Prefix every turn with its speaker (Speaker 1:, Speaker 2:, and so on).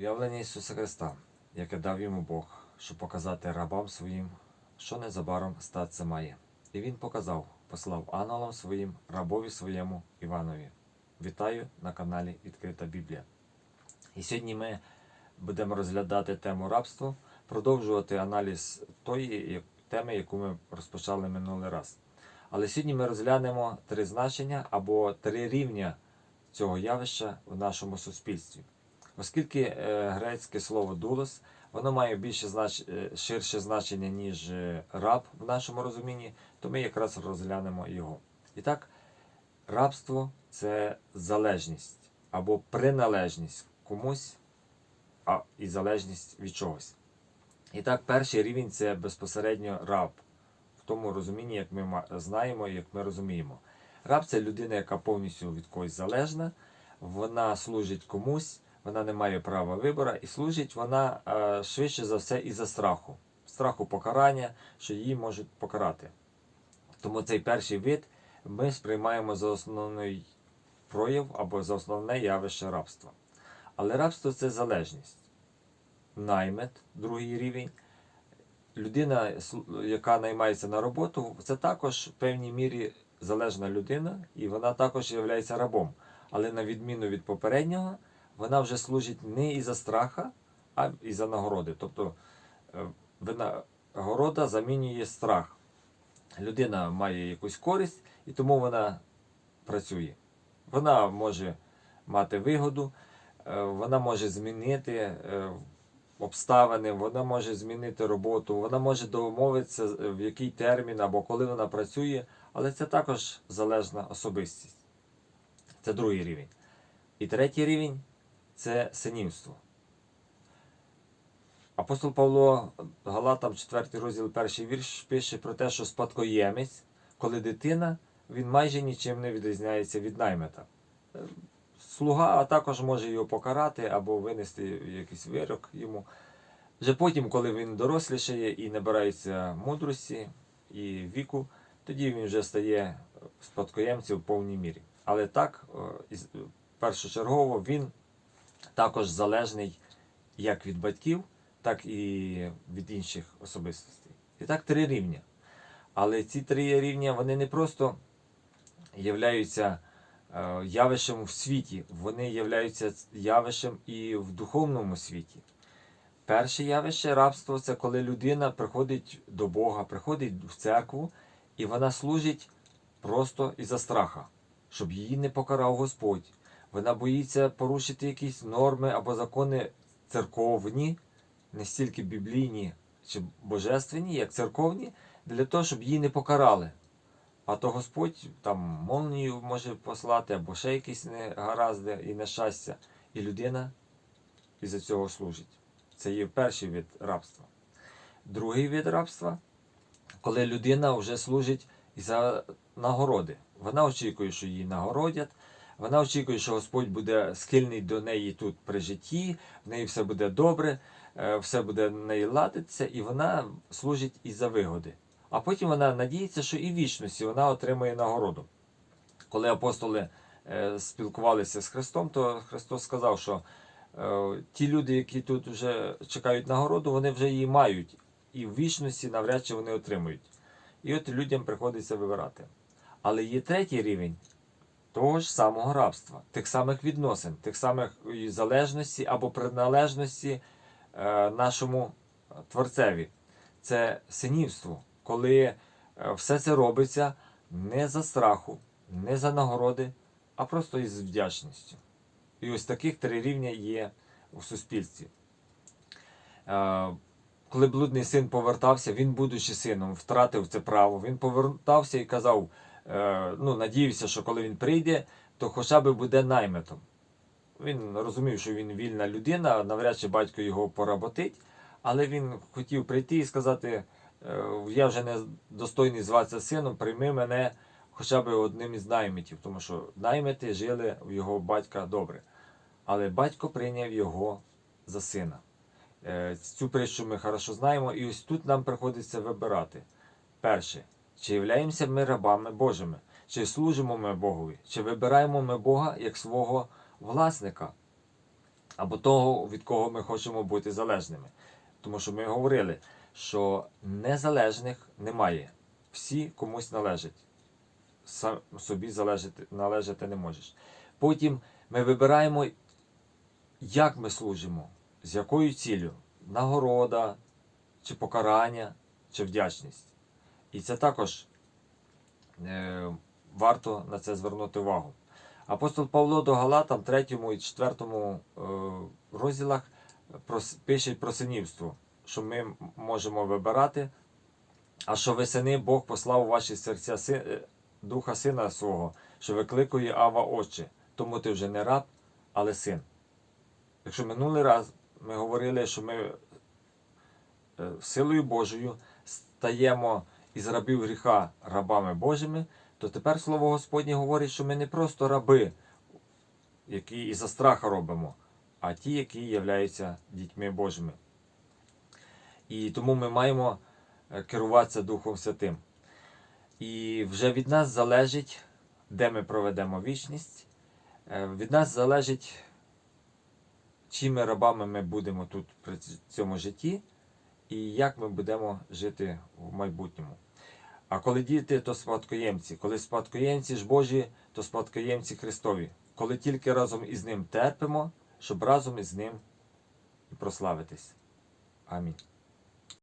Speaker 1: Уявлення Ісуса Христа, яке дав йому Бог, щоб показати рабам своїм, що незабаром статися має. І він показав, послав ангелам своїм, рабові своєму Іванові. Вітаю на каналі Відкрита Біблія. І сьогодні ми будемо розглядати тему рабства, продовжувати аналіз тої теми, яку ми розпочали минулий раз. Але сьогодні ми розглянемо три значення або три рівня цього явища в нашому суспільстві. Оскільки е, грецьке слово дулос, воно має більше знач... е, ширше значення, ніж е, раб в нашому розумінні, то ми якраз розглянемо його. І так, рабство це залежність або приналежність комусь а, і залежність від чогось. І так, перший рівень це безпосередньо раб, в тому розумінні, як ми знаємо і як ми розуміємо. Раб це людина, яка повністю від когось залежна, вона служить комусь, вона не має права вибору, і служить вона е, швидше за все із-за страху, страху покарання, що її можуть покарати. Тому цей перший вид ми сприймаємо за основний прояв або за основне явище рабства. Але рабство це залежність. Наймет, другий рівень. Людина, яка наймається на роботу, це також в певній мірі залежна людина, і вона також є рабом. Але на відміну від попереднього, вона вже служить не із-за страха, а із-за нагороди. Тобто е, винагорода замінює страх. Людина має якусь користь, і тому вона працює. Вона може мати вигоду, е, вона може змінити е, обставини, вона може змінити роботу, вона може домовитися, в який термін або коли вона працює, але це також залежна особистість. Це другий рівень. І третій рівень це синівство. Апостол Павло Галатам, 4 розділ, перший вірш, пише про те, що спадкоємець, коли дитина, він майже нічим не відрізняється від наймета. Слуга, також може його покарати або винести якийсь вирок йому. Вже потім, коли він дорослішає і набирається мудрості і віку, тоді він вже стає спадкоємцем в повній мірі. Але так, першочергово, він також залежний як від батьків, так і від інших особистостей. І так три рівня. Але ці три рівня вони не просто являються е, явищем в світі, вони являються явищем і в духовному світі. Перше явище рабство це коли людина приходить до Бога, приходить в церкву, і вона служить просто із-за страха, щоб її не покарав Господь. Вона боїться порушити якісь норми або закони церковні, не стільки біблійні чи божественні, як церковні, для того, щоб її не покарали. А то Господь там молнію може послати, або ще якісь негаразди і нещастя. І людина із-за цього служить. Це є перший вид рабства. Другий вид рабства, коли людина вже служить за нагороди. Вона очікує, що її нагородять. Вона очікує, що Господь буде схильний до неї тут при житті, в неї все буде добре, е, все буде в неї ладитися, і вона служить із-за вигоди. А потім вона надіється, що і в вічності вона отримує нагороду. Коли апостоли е, спілкувалися з Христом, то Христос сказав, що е, ті люди, які тут вже чекають нагороду, вони вже її мають, і в вічності навряд чи вони отримують. І от людям приходиться вибирати. Але є третій рівень того ж самого рабства, тих самих відносин, тих самих залежності або приналежності е, нашому творцеві. Це синівство, коли е, все це робиться не за страху, не за нагороди, а просто із вдячністю. І ось таких три рівня є у суспільстві. Е, Коли блудний син повертався, він, будучи сином, втратив це право. Він повертався і казав, е, ну, надіявся, що коли він прийде, то хоча б буде найметом. Він розумів, що він вільна людина, навряд чи батько його поработить, але він хотів прийти і сказати: е, я вже не достойний зватися сином, прийми мене хоча б одним із найметів, тому що наймети жили в його батька добре. Але батько прийняв його за сина. Е, Цю притчу ми хорошо знаємо, і ось тут нам приходиться вибирати. Перше, чи являємося ми рабами Божими, чи служимо ми Богові, чи вибираємо ми Бога як свого власника. або того, від кого ми хочемо бути залежними. Тому що ми говорили, що незалежних немає. Всі комусь належать. Сам собі залежати, належати не можеш. Потім ми вибираємо, як ми служимо, з якою ціллю нагорода, чи покарання, чи вдячність. І це також е, варто на це звернути увагу. Апостол Павло до Галатам, 3 і 4 е, розділах пише про синівство, що ми можемо вибирати, а що ви сини, Бог послав у ваші серця си, е, Духа Сина свого, що викликує Ава Отче. Тому ти вже не раб, але син. Якщо минулий раз ми говорили, що ми е, силою Божою стаємо із рабів гріха рабами Божими, то тепер Слово Господнє говорить, що ми не просто раби, які із-за страха робимо, а ті, які являються дітьми Божими. І тому ми маємо е, керуватися Духом Святим. І вже від нас залежить, де ми проведемо вічність. Е, Від нас залежить, чими рабами ми будемо тут при цьому житті, і як ми будемо жити в майбутньому. А коли діти, то спадкоємці. Коли спадкоємці ж Божі, то спадкоємці Христові. Коли тільки разом із ним терпимо, щоб разом із ним і прославитись. Амінь.